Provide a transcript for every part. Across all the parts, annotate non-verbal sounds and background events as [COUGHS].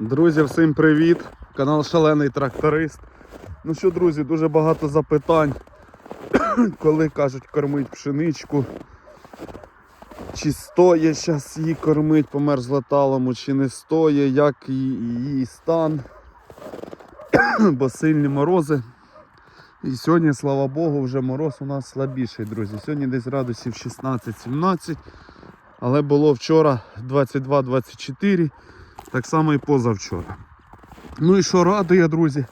Друзі, всім привіт! Канал Шалений Тракторист. Ну що, друзі, дуже багато запитань, [COUGHS] коли кажуть кормить пшеничку. Чи стоїть зараз її кормить по мерзлоталому, чи не стоїть, як її стан. [COUGHS] Бо сильні морози. І сьогодні, слава Богу, вже мороз у нас слабіший, друзі. Сьогодні десь градусів 16-17. Але було вчора 22-24, так само і позавчора. Ну і що радує, друзі?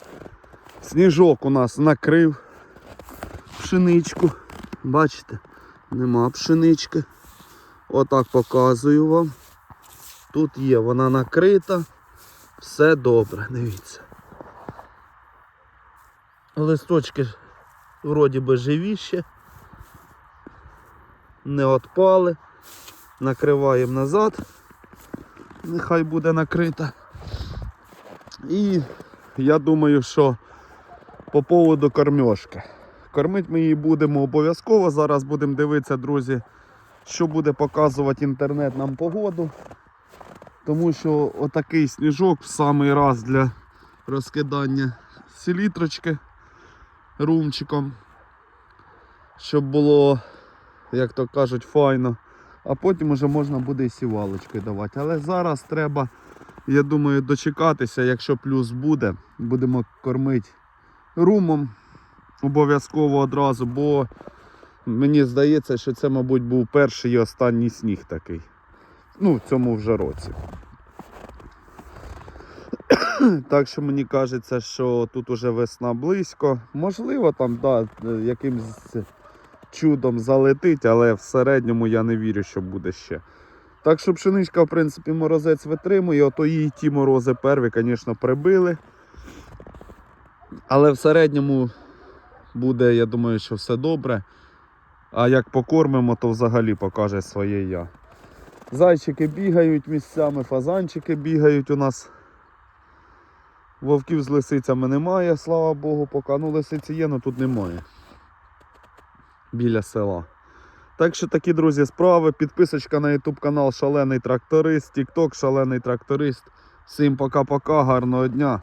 Сніжок у нас накрив пшеничку. Бачите, нема пшенички. Отак показую вам. Тут є, вона накрита. Все добре, дивіться. Листочки вроді би живі ще. Не отпали. Накриваємо назад. Нехай буде накрита. І я думаю, що по поводу кормьошки. Кормити ми її будемо обов'язково. Зараз будемо дивитися, друзі, що буде показувати інтернет нам погоду. Тому що отакий сніжок в самий раз для розкидання селітрочки румчиком. Щоб було, як то кажуть, файно. А потім вже можна буде і сівалочкою давати. Але зараз треба, я думаю, дочекатися, якщо плюс буде, будемо кормити румом обов'язково одразу, бо мені здається, що це, мабуть, був перший і останній сніг такий. Ну, в цьому вже році. [COUGHS] Так що мені кажеться, що тут уже весна близько. Можливо, там да, якимсь чудом залетить, але в середньому я не вірю, що буде ще. Так що пшеничка, в принципі, морозець витримує, ото її ті морози перві, звісно, прибили. Але в середньому буде, я думаю, що все добре. А як покормимо, то взагалі покаже своє я. Зайчики бігають місцями, фазанчики бігають у нас. Вовків з лисицями немає, слава Богу, поки. Ну, лисиці є, але тут немає. Біля села. Так що такі, друзі, справи. Підписочка на YouTube канал Шалений Тракторист, TikTok Шалений Тракторист. Всім пока-пока, гарного дня.